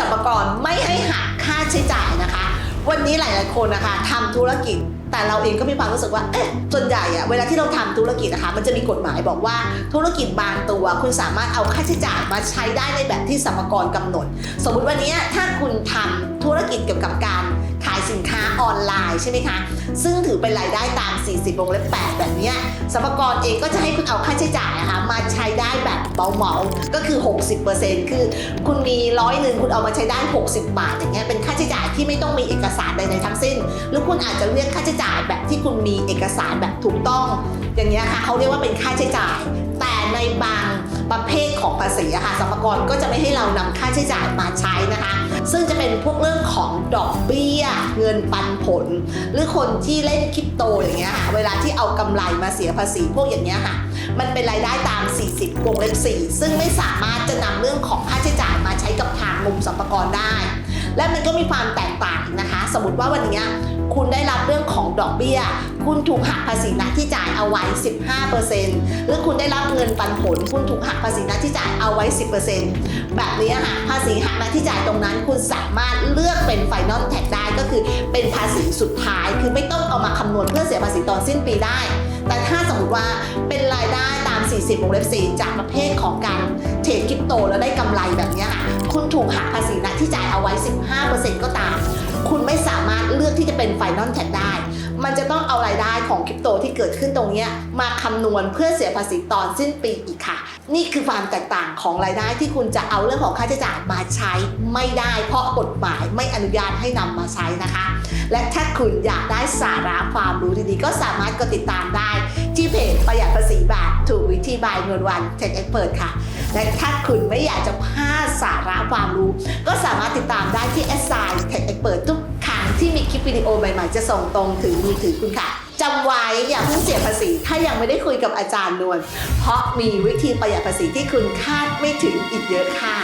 สรรพากรไม่ให้หักค่าใช้จ่ายนะคะ วันนี้หลาย ๆ คนนะคะทำธุรกิจ แต่เราเองก็มีความรู้สึกว่าเอ๊ะส่วนใหญ่อะเวลาที่เราทำธุรกิจนะคะ มันจะมีกฎหมายบอกว่าธุรกิจบางตัว คุณสามารถเอาค่าใช้จ่ายมาใช้ได้ในแบบที่สรรพากรกำหนด สมมุติวันนี้ถ้าคุณทำธุรกิจเกี่ยวกับการ สินค้าออนไลน์ใช่ไหมคะ ซึ่งถือเป็นรายได้ตาม 40วงเล็บ8แบบนี้สรรกรเองก็จะให้คุณเอาค่าใช้จ่ายนะคะมาใช้ได้แบบเบาๆก็คือ 60%คือคุณมีร้อยหนึ่งคุณเอามาใช้ได้ 60 บาท อย่างเงี้ยเป็นค่าใช้จ่ายที่ไม่ต้องมีเอกสารใดๆทั้งสิ้น หรือคุณอาจจะเรียกค่าใช้จ่ายแบบที่คุณมีเอกสารแบบถูกต้อง อย่างเงี้ยค่ะเขาเรียกว่าเป็นค่าใช้จ่าย แต่ในบางประเภทของภาษีอะค่ะสรรกรก็จะไม่ให้เรานำค่าใช้จ่ายมาใช้นะคะ ซึ่งจะเป็นพวกเรื่อง ดอกเบี้ย เงินปันผล หรือคนที่เล่นคริปโตอย่างเงี้ยค่ะเวลาที่เอากำไรมาเสียภาษีพวกอย่างเงี้ยค่ะ มันเป็นรายได้ตาม 40วงเล็บ4ซึ่งไม่สามารถจะนำเรื่องของค่าใช้จ่ายมาใช้กับทางมุมสรรพากรได้ และมันก็มีความแตกต่างนะคะ สมมติว่าวันนี้คุณได้รับเรื่องของดอกเบี้ย คุณถูกหักภาษีน้าที่จ่ายเอาไว้ 15%หรือคุณได้รับเงินปันผล คุณถูกหักภาษีน้าที่จ่ายเอาไว้ 10%แบบนี้ค่ะภาษีหักน้าที่จ่ายตรงนั้น คุณสามารถเลือกเป็นไฟนอลแท็กได้ก็คือเป็นภาษีสุดท้าย คือไม่ต้องเอามาคำนวณเพื่อเสียภาษีตอนสิ้นปีได้ แต่ถ้าสมมติว่าเป็นรายได้ 40วงเล็บ4จากประเภทของการเทรดคริปโตแล้วได้กำไรแบบนี้ค่ะคุณถูกหักภาษีน้าที่จ่ายเอาไว้ 15%ก็ตาม คุณไม่สามารถเลือกที่จะเป็นไฟนอลแท็กได้ มันจะต้องเอารายได้ของคริปโตที่เกิดขึ้นตรงนี้มาคำนวณเพื่อเสียภาษีตอนสิ้นปีอีกค่ะ นี่คือความแตกต่างของรายได้ที่คุณจะเอาเรื่องของค่าใช้จ่ายมาใช้ไม่ได้ เพราะกฎหมายไม่อนุญาตให้นำมาใช้นะคะ และถ้าคุณอยากได้สาระความรู้ดีๆ ก็สามารถกดติดตามได้ที่เพจประหยัดภาษี บาทถูกวิธีบายเงินวันเทคเอ็กเปิดค่ะ และถ้าคุณไม่อยากจะพลาดสาระความรู้ ก็สามารถติดตามได้ที่ s อ i เทคเอ็กเปิดทุกครั้งที่มีคลิปวิดีโอใหม่ๆ จะส่งตรงถึงมือถือคุณค่ะจำไว้อย่าเพิ่งเสียภาษี ถ้ายังไม่ได้คุยกับอาจารย์นวลเพราะมีวิธีประหยัดภาษีที่คุณคาดไม่ถึงอีกเยอะค่ะ